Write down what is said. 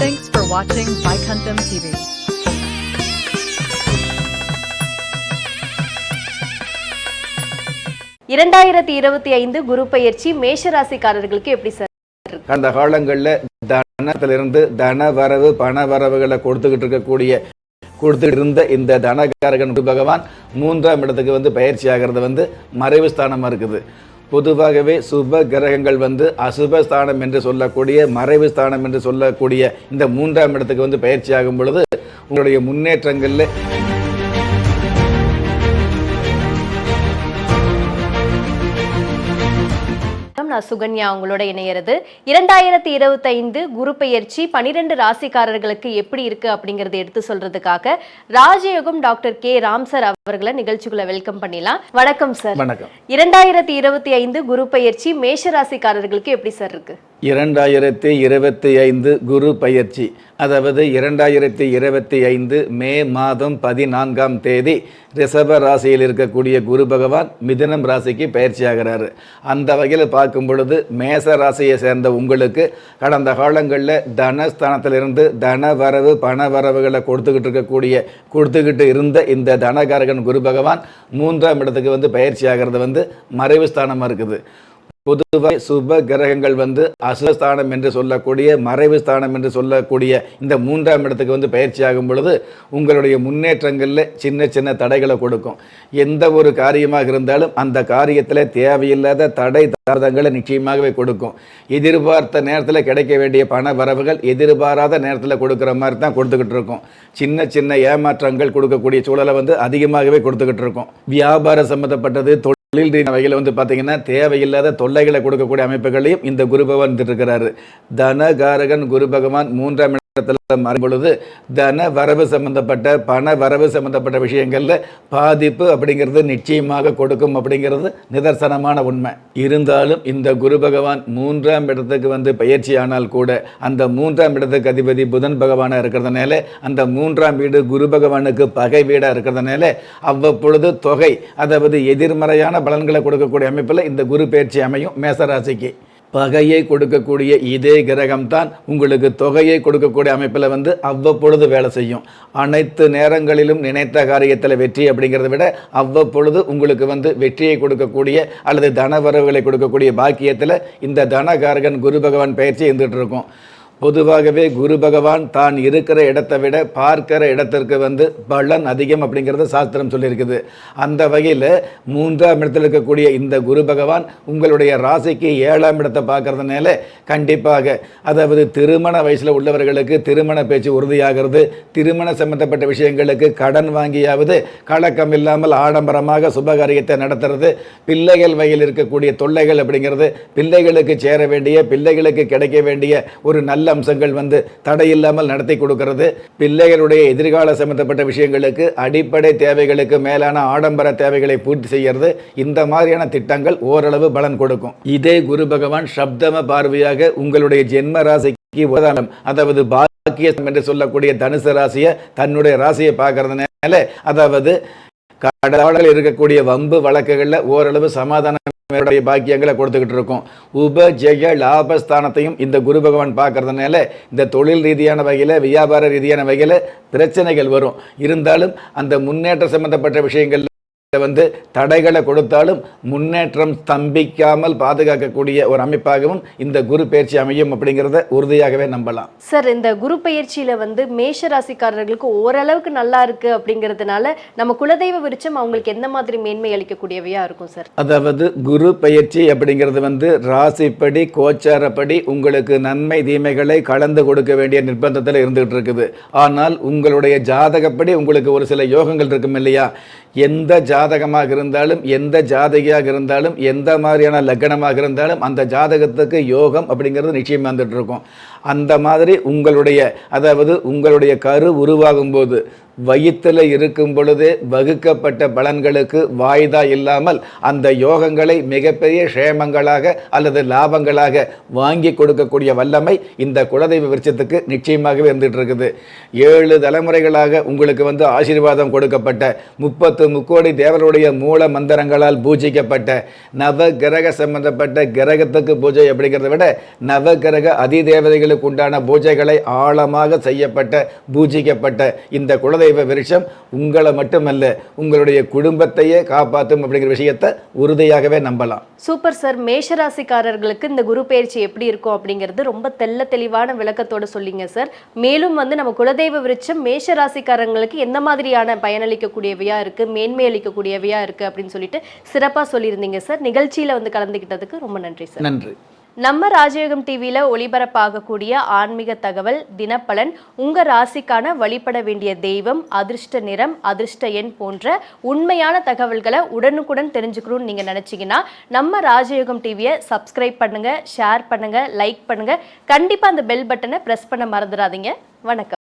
Thanks for watching Vaikuntham TV. இரண்டாயிரத்தி இருபத்தி ஐந்து குரு பயிற்சி மேஷ ராசிக்காரர்களுக்கு எப்படி சார் கடந்த காலங்களில் தனத்திலிருந்து தன வரவு பண வரவுகளை கொடுத்துக்கிட்டு இருக்கக்கூடிய கொடுத்துட்டு இருந்த இந்த தனகாரகன் குரு பகவான் மூன்றாம் இடத்துக்கு வந்து பயிற்சி ஆகிறது வந்து மறைவு ஸ்தானமாக இருக்குது பொதுவாகவே சுப கிரகங்கள் வந்து அசுப ஸ்தானம் என்று சொல்லக்கூடிய மறைவு ஸ்தானம் என்று சொல்லக்கூடிய இந்த மூன்றாம் இடத்துக்கு வந்து பயிற்சி ஆகும் பொழுது உங்களுடைய முன்னேற்றங்களில் நான் சுகன்யா உங்களோட இணையறது. இரண்டாயிரத்தி இருபத்தி ஐந்து குரு பெயர்ச்சி பனிரெண்டு ராசிக்காரர்களுக்கு எப்படி இருக்கு அப்படிங்கறத எடுத்து சொல்றதுக்காக ராஜயோகம் டாக்டர் கே. ராம் சார் அவர்களை நிகழ்ச்சிக்குள்ள வெல்கம் பண்ணிடலாம். வணக்கம் சார். வணக்கம். இரண்டாயிரத்தி இருபத்தி ஐந்து குரு பெயர்ச்சி மேஷ ராசிக்காரர்களுக்கு எப்படி சார் இருக்கு? இரண்டாயிரத்தி இருபத்தி ஐந்து குரு பயிற்சி. அதாவது இரண்டாயிரத்தி இருபத்தி ஐந்து மே மாதம் பதினான்காம் தேதி ரிஷப ராசியில் இருக்கக்கூடிய குரு பகவான் மிதுனம் ராசிக்கு பயிற்சி ஆகிறாரு அந்த வகையில் பார்க்கும் பொழுது மேச ராசியை சேர்ந்த உங்களுக்கு கடந்த காலங்களில் தனஸ்தானத்திலிருந்து தன வரவு பண வரவுகளை கொடுத்துக்கிட்டு இருக்கக்கூடிய கொடுத்துக்கிட்டு இருந்த இந்த தனகாரகன் குரு பகவான் மூன்றாம் இடத்துக்கு வந்து பயிற்சி ஆகிறது வந்து மறைவு ஸ்தானமாக இருக்குது. பொதுவாக சுப கிரகங்கள் வந்து அசுரஸ்தானம் என்று சொல்லக்கூடிய மறைவு ஸ்தானம் என்று சொல்லக்கூடிய இந்த மூன்றாம் இடத்துக்கு வந்து பயிற்சி ஆகும் பொழுது உங்களுடைய முன்னேற்றங்களில் சின்ன சின்ன தடைகளை கொடுக்கும். எந்த ஒரு காரியமாக இருந்தாலும் அந்த காரியத்தில் தேவையில்லாத தடை தாரதங்களை நிச்சயமாகவே கொடுக்கும். எதிர்பார்த்த நேரத்தில் கிடைக்க வேண்டிய பண வரவுகள் எதிர்பாராத நேரத்தில் கொடுக்குற மாதிரி தான் கொடுத்துக்கிட்டு இருக்கும். சின்ன சின்ன ஏமாற்றங்கள் கொடுக்கக்கூடிய சூழலை வந்து அதிகமாகவே கொடுத்துக்கிட்டு இருக்கும். வியாபாரம் சம்மந்தப்பட்டது தொழில் ரீதியான வகையில் வந்து பார்த்தீங்கன்னா தேவையில்லாத தொல்லைகளை கொடுக்கக்கூடிய அமைப்புகளையும் இந்த குரு பகவான் இருக்கிறாரு தனகாரகன் குரு பகவான் மூன்றாம் கட்டத்தில் மறைபொழுது தன வரவு சம்பந்தப்பட்ட பண வரவு சம்பந்தப்பட்ட விஷயங்களில் பாதிப்பு அப்படிங்கிறது நிச்சயமாக கொடுக்கும் அப்படிங்கிறது நிதர்சனமான உண்மை. இருந்தாலும் இந்த குரு பகவான் மூன்றாம் இடத்துக்கு வந்து பயிற்சி ஆனால் கூட அந்த மூன்றாம் இடத்துக்கு அதிபதி புதன் பகவானாக இருக்கிறதுனால அந்த மூன்றாம் வீடு குரு பகவானுக்கு பகை வீடாக இருக்கிறதுனால அவ்வப்பொழுது தொகை அதாவது எதிர்மறையான பலன்களை கொடுக்கக்கூடிய அமைப்பில் இந்த குரு பயிற்சி அமையும் மேசராசிக்கு. பகையை கொடுக்கக்கூடிய இதே கிரகம்தான் உங்களுக்கு தொகையை கொடுக்கக்கூடிய அமைப்பில் வந்து அவ்வப்பொழுது வேலை செய்யும். அனைத்து நேரங்களிலும் நினைத்த காரியத்தில் வெற்றி அப்படிங்கிறத விட அவ்வப்பொழுது உங்களுக்கு வந்து வெற்றியை கொடுக்கக்கூடிய அல்லது தனவரவுகளை கொடுக்கக்கூடிய பாக்கியத்தில் இந்த தனகாரகன் குரு பகவான் பயிற்சி இருந்துகிட்டு இருக்கும். பொதுவாகவே குரு பகவான் தான் இருக்கிற இடத்தை விட பார்க்கிற இடத்திற்கு வந்து பலன் அதிகம் அப்படிங்கிறத சாஸ்திரம் சொல்லியிருக்குது. அந்த வகையில் மூன்றாம் இடத்தில் இருக்கக்கூடிய இந்த குரு பகவான் உங்களுடைய ராசிக்கு ஏழாம் இடத்தை பார்க்கறதுனால கண்டிப்பாக அதாவது திருமண வயசில் உள்ளவர்களுக்கு திருமண பேச்சு உறுதியாகிறது. திருமண சம்பந்தப்பட்ட விஷயங்களுக்கு கடன் வாங்கியாவது கலக்கம் இல்லாமல் ஆடம்பரமாக சுபகாரியத்தை நடத்துறது. பிள்ளைகள் வகையில் இருக்கக்கூடிய தொல்லைகள் அப்படிங்கிறது பிள்ளைகளுக்கு சேர வேண்டிய பிள்ளைகளுக்கு கிடைக்க வேண்டிய ஒரு நல்ல அம்சங்கள் வந்து தடையில்லாமல் நடத்தி கொடுக்கிறது. பிள்ளைகளுடைய எதிர்கால சம்பந்தப்பட்ட விஷயங்களுக்கு அடிப்படை தேவைகளுக்கு மேலான ஆடம்பர தேவைகளை பூர்த்தி செய்கிறது இந்த மாதிரியான திட்டங்கள் ஓரளவு பலன் கொடுக்கும். இதே குரு பகவான் சப்தம பார்வையாக உங்களுடைய ஜென்ம ராசிக்கு உதாரணம் அதாவது பாக்கியம் என்று சொல்லக்கூடிய தனுசு ராசியை தன்னுடைய ராசியை பார்க்கறதுனால அதாவது கடவுளில் இருக்கக்கூடிய வம்பு வழக்குகளில் ஓரளவு சமாதானம் இவருடைய பாக்கியங்களை கொடுத்துக்கிட்டு இருக்கோம். உபஜெய லாபஸ்தானத்தையும் இந்த குரு பகவான் பார்க்கறதுனால இந்த தொழில் ரீதியான வகையில் வியாபார ரீதியான வகையில் பிரச்சனைகள் வரும். இருந்தாலும் அந்த முன்னேற்ற சம்பந்தப்பட்ட விஷயங்கள் வந்து தடைகளை கொடுத்தாலும் முன்னேற்றம் ஸ்தம்பிக்காமல் பாதுகாக்கக்கூடிய ஒரு அமைப்பாகவும் இந்த குரு பயிற்சி அமையும் அப்படிங்கிறத உறுதியாகவே நம்பலாம். சார் இந்த குரு பயிற்சியில வந்து மேஷ ராசிக்காரர்களுக்கு ஓரளவுக்கு நல்லா இருக்கு அப்படிங்கிறதுனால நம்ம குலதெய்வ விருச்சம் அவங்களுக்கு எந்த மாதிரி மேன்மை அளிக்கக்கூடியவையா இருக்கும் சார்? அதாவது குரு பயிற்சி அப்படிங்கிறது வந்து ராசிப்படி கோச்சாரப்படி உங்களுக்கு நன்மை தீமைகளை கலந்து கொடுக்க வேண்டிய நிர்பந்தத்தில் இருந்துகிட்டு இருக்குது. ஆனால் உங்களுடைய ஜாதகப்படி உங்களுக்கு ஒரு சில யோகங்கள் இருக்கும் இல்லையா? எந்த ஜாதகமாக இருந்தாலும் எந்த ஜாதகியாக இருந்தாலும் எந்த மாதிரியான லக்னமாக இருந்தாலும் அந்த ஜாதகத்துக்கு யோகம் அப்படிங்கிறது நிச்சயம் வந்துட்டு இருக்கும். அந்த மாதிரி உங்களுடைய அதாவது உங்களுடைய கரு உருவாகும் போது வயிற்றில் இருக்கும் பொழுதே வகுக்கப்பட்ட பலன்களுக்கு வாய்தா இல்லாமல் அந்த யோகங்களை மிகப்பெரிய க்ஷேமங்களாக அல்லது லாபங்களாக வாங்கி கொடுக்கக்கூடிய வல்லமை இந்த குலதெய்வ விருட்சத்துக்கு நிச்சயமாகவே இருந்துகிட்டு இருக்குது ஏழு தலைமுறைகளாக உங்களுக்கு வந்து ஆசீர்வாதம் கொடுக்கப்பட்ட முப்பத்து முக்கோடி தேவருடைய மூல மந்திரங்களால் பூஜிக்கப்பட்ட நவ கிரக சம்பந்தப்பட்ட கிரகத்துக்கு பூஜை அப்படிங்கிறத விட நவ கிரக அதிதேவதைகளுக்கு உண்டான பூஜைகளை ஆழமாக செய்யப்பட்ட பூஜிக்கப்பட்ட இந்த குலதெய்வ விருட்சம் உங்களை மட்டுமல்ல உங்களுடைய குடும்பத்தையே காப்பாற்றும் அப்படிங்கிற விஷயத்தை உறுதியாகவே நம்பலாம். Super sir. மேஷராசிக்காரர்களுக்கு இந்த குரு பயிற்சி எப்படி இருக்கும் அப்படிங்கிறது ரொம்ப தெள்ள தெளிவான விளக்கத்தோட சொல்லிங்க சார். மேலும் வந்து நம்ம குலதெய்வ விருட்சம் மேஷராசிக்காரங்களுக்கு எந்த மாதிரியான பயனளிக்கக்கூடியவையா இருக்கு மேன்மை அளிக்கக்கூடியவையா இருக்கு அப்படின்னு சொல்லிட்டு சிறப்பா சொல்லியிருந்தீங்க சார். நிகழ்ச்சியில வந்து கலந்துக்கிட்டதுக்கு ரொம்ப நன்றி சார். நன்றி. நம்ம ராஜயோகம் டிவியில் ஒளிபரப்பாகக்கூடிய ஆன்மீக தகவல் தினப்பலன் உங்க ராசிக்கான வழிபட வேண்டிய தெய்வம் அதிர்ஷ்ட நிறம் அதிர்ஷ்ட எண் போன்ற உண்மையான தகவல்களை உடனுக்குடன் தெரிஞ்சுக்கணும்னு நீங்க நினைச்சீங்கன்னா நம்ம ராஜயோகம் டிவியை சப்ஸ்கிரைப் பண்ணுங்க ஷேர் பண்ணுங்க லைக் பண்ணுங்க. கண்டிப்பா அந்த பெல் பட்டனை பிரஸ் பண்ண மறந்துடாதீங்க. வணக்கம்.